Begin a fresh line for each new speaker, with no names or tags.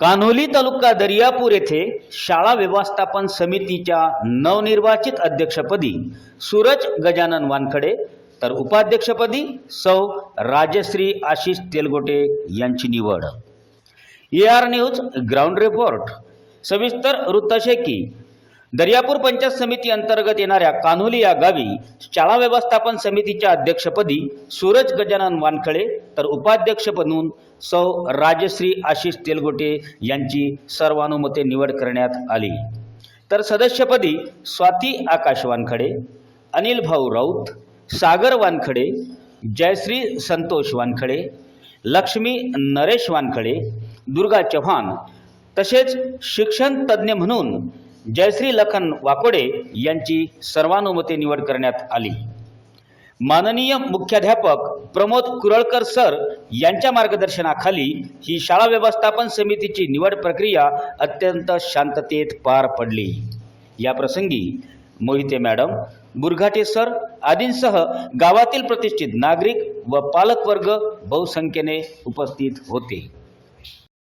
कान्होली तालुका दर्यापूर येथे शाळा व्यवस्थापन समितीच्या नवनिर्वाचित अध्यक्षपदी सूरज गजानन वानखडे तर उपाध्यक्षपदी सौ राजश्री आशिष तेलगोटे यांची निवड. A R news ground report. सविस्तर वृत्त असे की दर्यापूर पंचायत समिती अंतर्गत येणाऱ्या कान्होली या गावी शाळा व्यवस्थापन समितीच्या अध्यक्षपदी सूरज गजानन वानखळे तर उपाध्यक्ष बनून सौ राजश्री आशिष तेलगोटे यांची सर्वानुमते निवड करण्यात आली. तर सदस्यपदी स्वाती आकाश वानखडे अनिल भाऊ राऊत सागर वानखडे जयश्री संतोष वानखडे लक्ष्मी नरेश वानखडे दुर्गा चव्हाण तसेच शिक्षण तज्ज्ञ म्हणून जयश्री लखन वाकोडे यांची सर्वानुमते निवड करण्यात आली. माननीय मुख्याध्यापक प्रमोद कुरळकर सर यांच्या मार्गदर्शनाखाली ही शाळा व्यवस्थापन समितीची निवड प्रक्रिया अत्यंत शांततेत पार पडली. या प्रसंगी मोहिते मॅडम बुरघाटे सर आदींसह गावातील प्रतिष्ठित नागरिक व पालकवर्ग बहुसंख्येने उपस्थित होते.